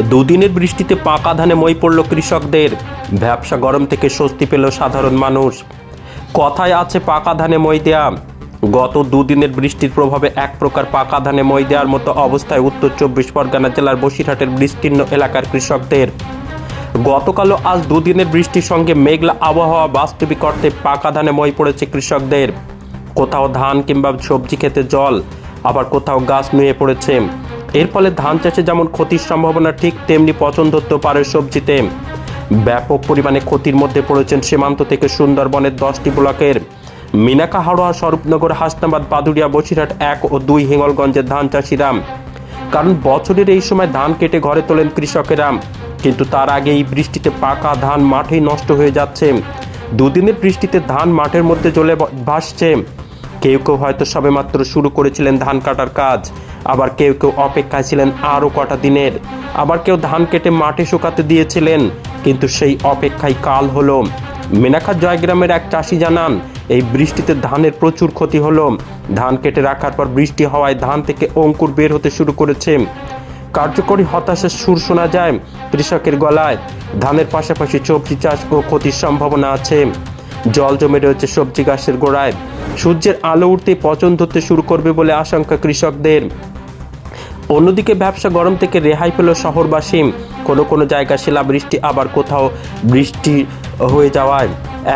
দুদিনের বৃষ্টিতে পাকা ধানে মই পড়ল কৃষকদের। ব্যবসা গরম থেকে স্বস্তি পেল সাধারণ মানুষ। কথায় আছে পাকা ধানে মই দেয়া। গত দুদিনের বৃষ্টির প্রভাবে এক প্রকার পাকা ধানে মই দেওয়ার মতো অবস্থায় উত্তর চব্বিশ পরগনা জেলার বসিরহাটের বিস্তীর্ণ এলাকার কৃষকদের। গতকালও আজ দুদিনের বৃষ্টির সঙ্গে মেঘলা আবহাওয়া বাস্তবিক অর্থে পাকা ধানে মই পড়েছে কৃষকদের। কোথাও ধান কিংবা সবজি খেতে জল, আবার কোথাও গাছ নুয়ে পড়েছে। এর ফলে ধান চাষে যেমন ক্ষতির সম্ভাবনা ঠিক, তেমনি পচন ধরতে পারে সবজিতে। ব্যাপক পরিমাণে ক্ষতির মধ্যে পড়েছেন সীমান্ত থেকে সুন্দরবনের দশটি ব্লকের। মিনাকা, হাওড়া, স্বরূপনগর, হাসনাবাদ, বাদুড়িয়া, বসিরহাট এক ও দুই হিঙ্গলগঞ্জের ধান চাষিরা। কারণ বছরের এই সময় ধান কেটে ঘরে তোলেন কৃষকেরা, কিন্তু তার আগে এই বৃষ্টিতে পাকা ধান মাঠেই নষ্ট হয়ে যাচ্ছে। দুদিনের বৃষ্টিতে ধান মাঠের মধ্যে ব- ভাসছে। কেউ কেউ হয়তো সবেমাত্র শুরু করেছিলেন ধান কাটার কাজ, আবার কেউ কেউ অপেক্ষায় ছিলেন আরও কটা দিনের। আবার কেউ ধান কেটে মাঠে শুকাতে দিয়েছিলেন, কিন্তু সেই অপেক্ষায় কাল হলো। মেনাখা জয়গ্রামের এক চাষি জানান, এই বৃষ্টিতে ধানের প্রচুর ক্ষতি হলো। ধান কেটে রাখার পর বৃষ্টি হওয়ায় ধান থেকে অঙ্কুর বের হতে শুরু করেছে। কার্যকরী হতাশার সুর শোনা যায় কৃষকের গলায়। ধানের পাশাপাশি সবজি চাষ ও ক্ষতির সম্ভাবনা আছে। জল জমে রয়েছে সবজি গাছের গোড়ায়। সূর্যের আলো উঠতে পচন ধরতে শুরু করবে বলে আশঙ্কা কৃষকদের। অন্যদিকে ব্যবসা গরম থেকে রেহাই পেল শহরবাসী। কোনো কোনো জায়গায় শিলাবৃষ্টি, আবার কোথাও বৃষ্টি হয়ে যাওয়ায়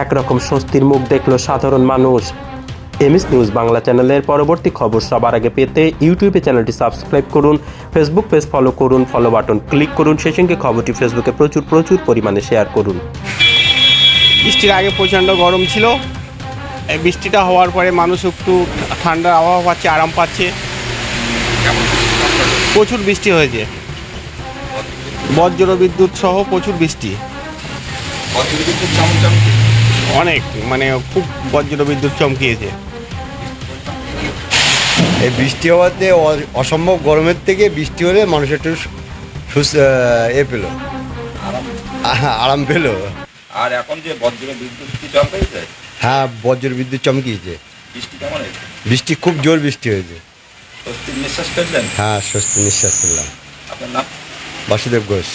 একরকম স্বস্তির মুখ দেখল সাধারণ মানুষ। এমএস নিউজ বাংলা চ্যানেলের পরবর্তী খবর সবার আগে পেতে ইউটিউবে চ্যানেলটি সাবস্ক্রাইব করুন, ফেসবুক পেজ ফলো করুন ফলো বাটন ক্লিক করুন, সেই সঙ্গে খবরটি ফেসবুকে প্রচুর প্রচুর পরিমাণে শেয়ার করুন। বৃষ্টির আগে প্রচণ্ড গরম ছিল। বৃষ্টিটা হওয়ার পরে মানুষ একটু ঠান্ডার আবহাওয়া পাচ্ছে আরাম পাচ্ছে। প্রচুর বৃষ্টি হয়েছে। বজ্র বিদ্যুৎ সহ প্রচুর বৃষ্টি। অনেক মানে খুব বজ্র বিদ্যুৎ চমকিয়েছে। এই বৃষ্টি হওয়াতে অসম্ভব গরমের থেকে বৃষ্টি হলে মানুষ একটু এ পেল। আরাম পেল। আর এখন যে বজ্র বিদ্যুৎ কি চমকাইছে? হ্যাঁ বজ্র বিদ্যুৎ চমকিয়েছে। বৃষ্টি কেমন হয়েছে? বৃষ্টি খুব জোর বৃষ্টি হয়েছে। স্বস্তির নিঃশ্বাস ফেললেন? হ্যাঁ স্বস্তি নিঃশ্বাস করলাম আপনার নাম? বাসুদেব ঘোষ।